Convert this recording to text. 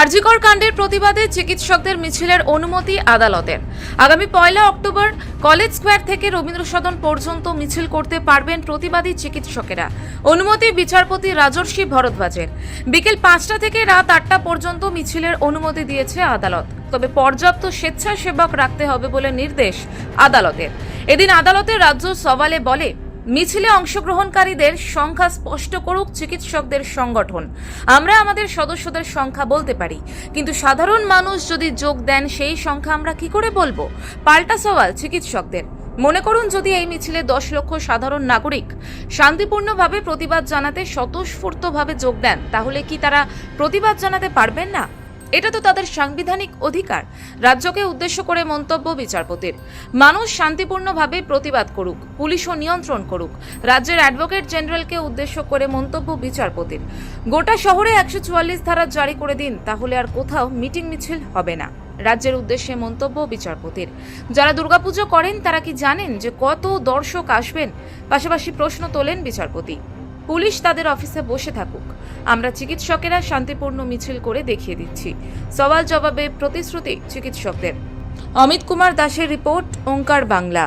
আরজিকর কাণ্ডের প্রতিবাদে চিকিৎসকদের মিছিলের অনুমতি আদালতের আগামী পয়লা অক্টোবর কলেজ স্কোয়ার থেকে রবীন্দ্র সদন পর্যন্ত মিছিল করতে পারবেন প্রতিবাদী চিকিৎসকেরা। অনুমতি বিচারপতি রাজর্ষি ভরদ্বাজের। বিকেল পাঁচটা থেকে রাত আটটা পর্যন্ত মিছিলের অনুমতি দিয়েছে আদালত। তবে পর্যাপ্ত স্বেচ্ছাসেবক রাখতে হবে বলে নির্দেশ আদালতের। এদিন আদালতের রাজ্য সওয়ালে বলে মিছিলে অংশগ্রহণকারীদের সংখ্যা স্পষ্ট করুক চিকিৎসকদের সংগঠন। আমরা আমাদের সদস্যদের সংখ্যা বলতে পারি। কিন্তু সাধারণ মানুষ যদি যোগ দেন, সেই সংখ্যা আমরা কি করে বলব? পাল্টা সওয়াল চিকিৎসকদের। মনে করুন যদি এই মিছিলে দশ লক্ষ সাধারণ নাগরিক শান্তিপূর্ণভাবে প্রতিবাদ জানাতে স্বতঃস্ফূর্তভাবে যোগ দেন, তাহলে কি তারা প্রতিবাদ জানাতে পারবেন না? এটা তো তাদের সাংবিধানিক অধিকার। রাজ্যকে উদ্দেশ্য করে মন্তব্য বিচারপতির। মানুষ শান্তিপূর্ণভাবে প্রতিবাদ করুক, পুলিশও নিয়ন্ত্রণ করুক। রাজ্যের অ্যাডভোকেট জেনারেলকে উদ্দেশ্য করে মন্তব্য বিচারপতির। গোটা শহরে একশো চুয়াল্লিশ ধারা জারি করে দিন, তাহলে আর কোথাও মিটিং মিছিল হবে না, রাজ্যের উদ্দেশ্যে মন্তব্য বিচারপতির। যারা দুর্গাপুজো করেন, তারা কি জানেন যে কত দর্শক আসবেন? পাশাপাশি প্রশ্ন তোলেন বিচারপতি। পুলিশ তাদের অফিসে বসে থাকুক। আমরা চিকিৎসকেরা শান্তিপূর্ণ মিছিল করে দেখিয়ে দিচ্ছি। সওয়াল জবাবে প্রতিশ্রুতি চিকিৎসকদের। অমিত কুমার দাসের রিপোর্ট, ওঙ্কার বাংলা।